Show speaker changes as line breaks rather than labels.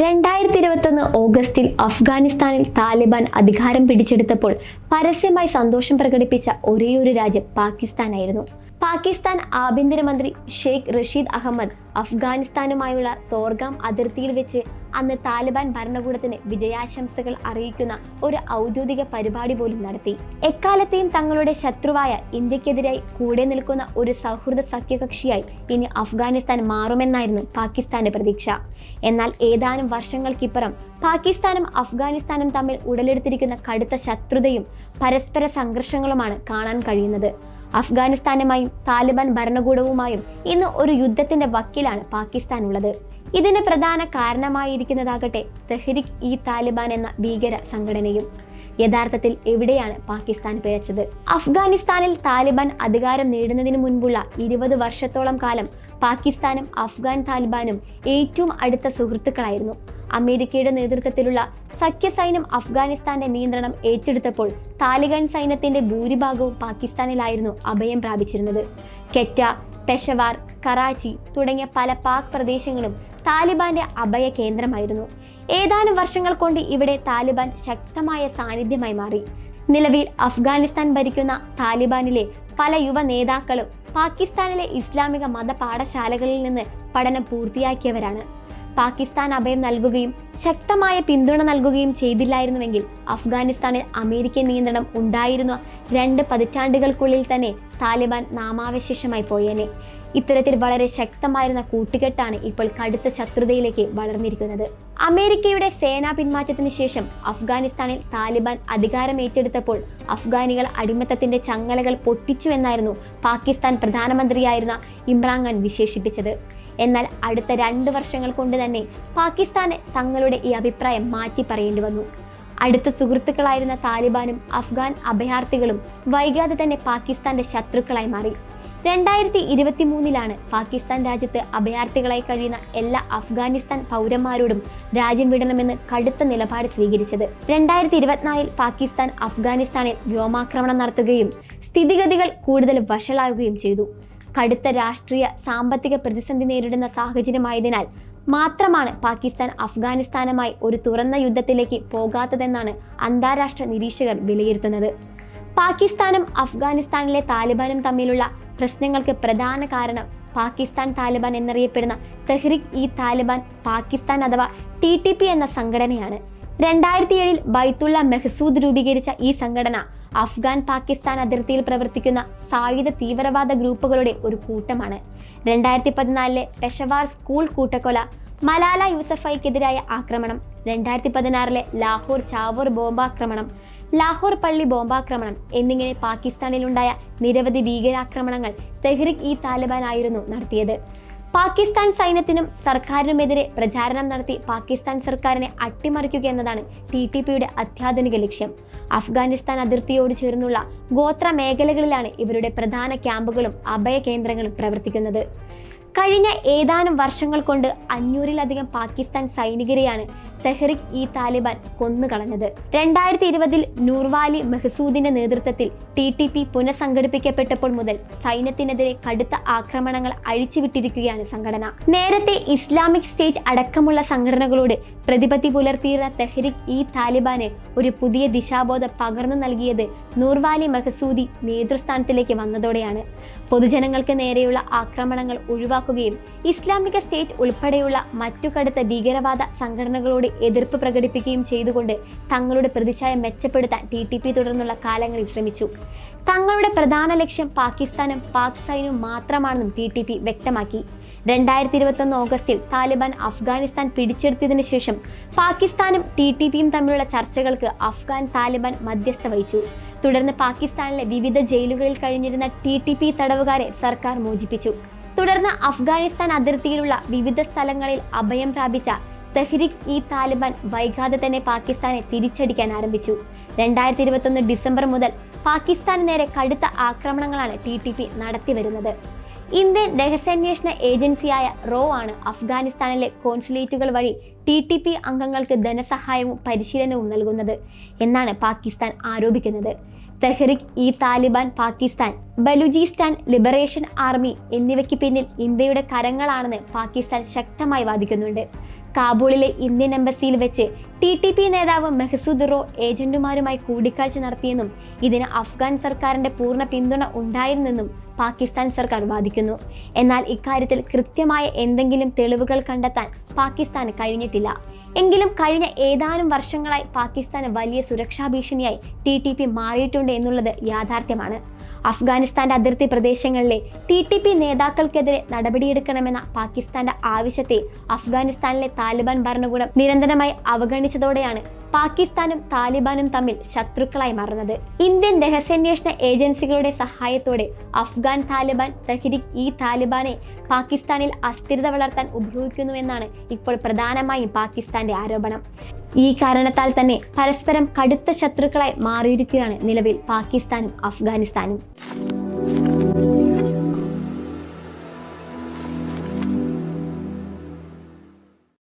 രണ്ടായിരത്തി ഇരുപത്തൊന്ന് ഓഗസ്റ്റിൽ അഫ്ഗാനിസ്ഥാനിൽ താലിബാൻ അധികാരം പിടിച്ചെടുത്തപ്പോൾ പരസ്യമായി സന്തോഷം പ്രകടിപ്പിച്ച ഒരേയൊരു രാജ്യം പാകിസ്ഥാനായിരുന്നു. പാകിസ്ഥാൻ ആഭ്യന്തരമന്ത്രി ഷെയ്ഖ് റഷീദ് അഹമ്മദ് അഫ്ഗാനിസ്ഥാനുമായുള്ള തോർഗാം അതിർത്തിയിൽ വെച്ച് അന്ന് താലിബാൻ ഭരണകൂടത്തിന് വിജയാശംസകൾ അറിയിക്കുന്ന ഒരു ഔദ്യോഗിക പരിപാടി പോലും നടത്തി. എക്കാലത്തെയും തങ്ങളുടെ ശത്രുവായ ഇന്ത്യക്കെതിരായി കൂടെ നിൽക്കുന്ന ഒരു സൗഹൃദ സഖ്യകക്ഷിയായി ഇനി അഫ്ഗാനിസ്ഥാൻ മാറുമെന്നായിരുന്നു പാകിസ്ഥാന്റെ പ്രതീക്ഷ. എന്നാൽ ഏതാനും വർഷങ്ങൾക്കിപ്പുറം പാകിസ്ഥാനും അഫ്ഗാനിസ്ഥാനും തമ്മിൽ ഉടലെടുത്തിരിക്കുന്ന കടുത്ത ശത്രുതയും പരസ്പര സംഘർഷങ്ങളുമാണ് കാണാൻ കഴിയുന്നത്. അഫ്ഗാനിസ്ഥാനുമായും താലിബാൻ ഭരണകൂടവുമായും ഇന്ന് ഒരു യുദ്ധത്തിന്റെ വക്കിലാണ് പാകിസ്ഥാൻ ഉള്ളത്. ഇതിന് പ്രധാന കാരണമായിരിക്കുന്നതാകട്ടെ തെഹ്രിക് ഇ താലിബാൻ എന്ന ഭീകര സംഘടനയും. യഥാർത്ഥത്തിൽ എവിടെയാണ് പാകിസ്ഥാൻ പിഴച്ചത്? അഫ്ഗാനിസ്ഥാനിൽ താലിബാൻ അധികാരം നേടുന്നതിന് മുൻപുള്ള ഇരുപത് വർഷത്തോളം കാലം പാകിസ്ഥാനും അഫ്ഗാൻ താലിബാനും ഏറ്റവും അടുത്ത സുഹൃത്തുക്കളായിരുന്നു. അമേരിക്കയുടെ നേതൃത്വത്തിലുള്ള സഖ്യസൈന്യം അഫ്ഗാനിസ്ഥാന്റെ നിയന്ത്രണം ഏറ്റെടുത്തപ്പോൾ താലിബാൻ സൈന്യത്തിന്റെ ഭൂരിഭാഗവും പാകിസ്ഥാനിലായിരുന്നു അഭയം പ്രാപിച്ചിരുന്നത്. കെറ്റ പെഷവാർ കറാച്ചി തുടങ്ങിയ പല പാക് പ്രദേശങ്ങളും താലിബാന്റെ അഭയ കേന്ദ്രമായിരുന്നു. ഏതാനും വർഷങ്ങൾ കൊണ്ട് ഇവിടെ താലിബാൻ ശക്തമായ സാന്നിധ്യമായി മാറി. നിലവിൽ അഫ്ഗാനിസ്ഥാൻ ഭരിക്കുന്ന താലിബാനിലെ പല യുവ നേതാക്കളും പാകിസ്ഥാനിലെ ഇസ്ലാമിക മതപാഠശാലകളിൽ നിന്ന് പഠനം പൂർത്തിയാക്കിയവരാണ്. പാകിസ്ഥാൻ അഭയം നൽകുകയും ശക്തമായ പിന്തുണ നൽകുകയും ചെയ്തില്ലായിരുന്നുവെങ്കിൽ അഫ്ഗാനിസ്ഥാനിൽ അമേരിക്കൻ നിയന്ത്രണം ഉണ്ടായിരുന്ന. രണ്ട് പതിറ്റാണ്ടുകൾക്കുള്ളിൽ തന്നെ താലിബാൻ നാമാവശേഷമായി പോയേനെ. ഇത്തരത്തിൽ വളരെ ശക്തമായിരുന്ന കൂട്ടുകെട്ടാണ് ഇപ്പോൾ കടുത്ത ശത്രുതയിലേക്ക് വളർന്നിരിക്കുന്നത്. അമേരിക്കയുടെ സേനാ പിന്മാറ്റത്തിന് ശേഷം അഫ്ഗാനിസ്ഥാനിൽ താലിബാൻ അധികാരം ഏറ്റെടുത്തപ്പോൾ അഫ്ഗാനികൾ അടിമത്തത്തിന്റെ ചങ്ങലകൾ പൊട്ടിച്ചു എന്നായിരുന്നു പാകിസ്ഥാൻ പ്രധാനമന്ത്രിയായിരുന്ന ഇമ്രാൻഖാൻ വിശേഷിപ്പിച്ചത്. എന്നാൽ അടുത്ത രണ്ട് വർഷങ്ങൾ കൊണ്ട് തന്നെ പാകിസ്ഥാന് തങ്ങളുടെ ഈ അഭിപ്രായം മാറ്റി പറയേണ്ടി വന്നു. അടുത്ത സുഹൃത്തുക്കളായിരുന്ന താലിബാനും അഫ്ഗാൻ അഭയാർത്ഥികളും വൈകാതെ തന്നെ പാകിസ്ഥാന്റെ ശത്രുക്കളായി മാറി. രണ്ടായിരത്തി ഇരുപത്തി മൂന്നിലാണ് പാകിസ്ഥാൻ രാജ്യത്ത് അഭയാർത്ഥികളായി കഴിയുന്ന എല്ലാ അഫ്ഗാനിസ്ഥാൻ പൗരന്മാരോടും രാജ്യം വിടണമെന്ന് കടുത്ത നിലപാട് സ്വീകരിച്ചത്. രണ്ടായിരത്തി ഇരുപത്തിനാലിൽ പാകിസ്ഥാൻ അഫ്ഗാനിസ്ഥാനിൽ വ്യോമാക്രമണം നടത്തുകയും സ്ഥിതിഗതികൾ കൂടുതൽ വഷളാകുകയും ചെയ്തു. കടുത്ത രാഷ്ട്രീയ സാമ്പത്തിക പ്രതിസന്ധി നേരിടുന്ന സാഹചര്യമായതിനാൽ മാത്രമാണ് പാകിസ്ഥാൻ അഫ്ഗാനിസ്ഥാനുമായി ഒരു തുറന്ന യുദ്ധത്തിലേക്ക് പോകാത്തതെന്നാണ് അന്താരാഷ്ട്ര നിരീക്ഷകർ വിലയിരുത്തുന്നത്. പാകിസ്ഥാനും അഫ്ഗാനിസ്ഥാനിലെ താലിബാനും തമ്മിലുള്ള പ്രശ്നങ്ങൾക്ക് പ്രധാന കാരണം പാകിസ്ഥാൻ താലിബാൻ എന്നറിയപ്പെടുന്ന തെഹ്രിക് ഇ താലിബാൻ പാകിസ്ഥാൻ അഥവാ ടി എന്ന സംഘടനയാണ്. രണ്ടായിരത്തി ഏഴിൽ ബൈത്തുള്ള മെഹസൂദ് രൂപീകരിച്ച ഈ സംഘടന അഫ്ഗാൻ പാകിസ്ഥാൻ അതിർത്തിയിൽ പ്രവർത്തിക്കുന്ന സായുധ തീവ്രവാദ ഗ്രൂപ്പുകളുടെ ഒരു കൂട്ടമാണ്. രണ്ടായിരത്തി പതിനാലിലെ പെഷവാർ സ്കൂൾ കൂട്ടക്കൊല മലാല യൂസഫൈക്കെതിരായ ആക്രമണം. രണ്ടായിരത്തി പതിനാറിലെ ലാഹോർ ചാവോർ ബോംബാക്രമണം ലാഹോർ പള്ളി ബോംബാക്രമണം എന്നിങ്ങനെ പാകിസ്ഥാനിലുണ്ടായ നിരവധി ഭീകരാക്രമണങ്ങൾ തെഹ്രിക് ഇ താലിബാൻ ആയിരുന്നു നടത്തിയത്. പാകിസ്ഥാൻ സൈന്യത്തിനും സർക്കാരിനുമെതിരെ പ്രചാരണം നടത്തി പാകിസ്ഥാൻ സർക്കാരിനെ അട്ടിമറിക്കുക എന്നതാണ് ടി ടി പിയുടെ അത്യാധുനിക ലക്ഷ്യം. അഫ്ഗാനിസ്ഥാൻ അതിർത്തിയോട് ചേർന്നുള്ള ഗോത്ര മേഖലകളിലാണ് ഇവരുടെ പ്രധാന ക്യാമ്പുകളും അഭയ കേന്ദ്രങ്ങളും പ്രവർത്തിക്കുന്നത്. കഴിഞ്ഞ ഏതാനും വർഷങ്ങൾ കൊണ്ട് അഞ്ഞൂറിലധികം പാകിസ്ഥാൻ സൈനികരെയാണ് തെഹ്രിക് ഇ താലിബാൻ കൊന്നുകളഞ്ഞത്. രണ്ടായിരത്തി ഇരുപതിൽ നൂർവാലി മെഹസൂദിന്റെ നേതൃത്വത്തിൽ ടി ടി പി പുനഃസംഘടിപ്പിക്കപ്പെട്ടപ്പോൾ മുതൽ സൈന്യത്തിനെതിരെ കടുത്ത ആക്രമണങ്ങൾ അഴിച്ചുവിട്ടിരിക്കുകയാണ് സംഘടന. നേരത്തെ ഇസ്ലാമിക് സ്റ്റേറ്റ് അടക്കമുള്ള സംഘടനകളോട് പ്രതിപത്തി പുലർത്തിയിരുന്ന തെഹ്രിക് ഇ താലിബാന് ഒരു പുതിയ ദിശാബോധം പകർന്നു നൽകിയത് നൂർവാലി മെഹസൂദി നേതൃസ്ഥാനത്തിലേക്ക് വന്നതോടെയാണ്. പൊതുജനങ്ങൾക്ക് നേരെയുള്ള ആക്രമണങ്ങൾ ഒഴിവാക്കുകയും ഇസ്ലാമിക സ്റ്റേറ്റ് ഉൾപ്പെടെയുള്ള മറ്റു കടുത്ത ഭീകരവാദ സംഘടനകളോട് എതിർപ്പ് പ്രകടിപ്പിക്കുകയും ചെയ്തുകൊണ്ട് തങ്ങളുടെ പ്രതിച്ഛായ മെച്ചപ്പെടുത്താൻ ടി ടി പി തുടർന്നുള്ള കാലങ്ങളിൽ ശ്രമിച്ചു. തങ്ങളുടെ പ്രധാന ലക്ഷ്യം പാകിസ്ഥാനും പാക് സൈന്യവും മാത്രമാണെന്നും ടി ടി പി വ്യക്തമാക്കി. രണ്ടായിരത്തി ഇരുപത്തൊന്ന് ഓഗസ്റ്റിൽ താലിബാൻ അഫ്ഗാനിസ്ഥാൻ പിടിച്ചെടുത്തതിനു ശേഷം പാകിസ്ഥാനും ടി ടി പിയും തമ്മിലുള്ള ചർച്ചകൾക്ക് അഫ്ഗാൻ താലിബാൻ മധ്യസ്ഥ വഹിച്ചു. തുടർന്ന് പാകിസ്ഥാനിലെ വിവിധ ജയിലുകളിൽ കഴിഞ്ഞിരുന്ന ടി ടി പി തടവുകാരെ സർക്കാർ മോചിപ്പിച്ചു. തുടർന്ന് അഫ്ഗാനിസ്ഥാൻ അതിർത്തിയിലുള്ള വിവിധ സ്ഥലങ്ങളിൽ അഭയം പ്രാപിച്ച തെഹ്രിക് ഇ താലിബാൻ വൈകാതെ തന്നെ പാകിസ്ഥാനെ തിരിച്ചടിക്കാൻ ആരംഭിച്ചു. രണ്ടായിരത്തി ഇരുപത്തൊന്ന് ഡിസംബർ മുതൽ പാകിസ്ഥാന് നേരെ കടുത്ത ആക്രമണങ്ങളാണ് ടി ടി പി നടത്തിവരുന്നത് ഇന്ത്യൻ രഹസ്യാന്വേഷണ ഏജൻസിയായ റോ ആണ് അഫ്ഗാനിസ്ഥാനിലെ കോൺസുലേറ്റുകൾ വഴി ടി ടി പി അംഗങ്ങൾക്ക് ധനസഹായവും പരിശീലനവും നൽകുന്നത് എന്നാണ് പാകിസ്ഥാൻ ആരോപിക്കുന്നത്. തെഹ്രിക് ഇ താലിബാൻ പാകിസ്ഥാൻ ബലൂചിസ്ഥാൻ ലിബറേഷൻ ആർമി എന്നിവയ്ക്ക് പിന്നിൽ ഇന്ത്യയുടെ കരങ്ങളാണെന്ന് പാകിസ്ഥാൻ ശക്തമായി വാദിക്കുന്നുണ്ട്. കാബൂളിലെ ഇന്ത്യൻ എംബസിയിൽ വെച്ച് ടി ടി പി നേതാവ് മെഹസൂദ് റോ ഏജന്റുമാരുമായി കൂടിക്കാഴ്ച നടത്തിയെന്നും ഇതിന് അഫ്ഗാൻ സർക്കാരിന്റെ പൂർണ പിന്തുണ ഉണ്ടായിരുന്നെന്നും പാകിസ്ഥാൻ സർക്കാർ വാദിക്കുന്നു. എന്നാൽ ഇക്കാര്യത്തിൽ കൃത്യമായ എന്തെങ്കിലും തെളിവുകൾ കണ്ടെത്താൻ പാകിസ്ഥാന് കഴിഞ്ഞിട്ടില്ല. എങ്കിലും കഴിഞ്ഞ ഏതാനും വർഷങ്ങളായി പാകിസ്ഥാന് വലിയ സുരക്ഷാ ഭീഷണിയായി ടി ടി പി മാറിയിട്ടുണ്ട് എന്നുള്ളത് യാഥാർത്ഥ്യമാണ്. അഫ്ഗാനിസ്ഥാന്റെ അതിർത്തി പ്രദേശങ്ങളിലെ ടി ടി പി നേതാക്കൾക്കെതിരെ നടപടിയെടുക്കണമെന്ന പാകിസ്ഥാന്റെ ആവശ്യത്തെ അഫ്ഗാനിസ്ഥാനിലെ താലിബാൻ ഭരണകൂടം നിരന്തരമായി അവഗണിച്ചതോടെയാണ് പാകിസ്ഥാനും താലിബാനും തമ്മിൽ ശത്രുക്കളായി മാറുന്നത്. ഇന്ത്യൻ രഹസ്യാന്വേഷണ ഏജൻസികളുടെ സഹായത്തോടെ അഫ്ഗാൻ താലിബാൻ തെഹ്രിക് ഇ താലിബാനെ പാകിസ്ഥാനിൽ അസ്ഥിരത വളർത്താൻ ഉപയോഗിക്കുന്നുവെന്നാണ് ഇപ്പോൾ പ്രധാനമായും പാകിസ്ഥാന്റെ ആരോപണം. ഈ കാരണത്താൽ തന്നെ പരസ്പരം കടുത്ത ശത്രുക്കളായി മാറിയിരിക്കുകയാണ് നിലവിൽ പാകിസ്ഥാനും അഫ്ഗാനിസ്ഥാനും.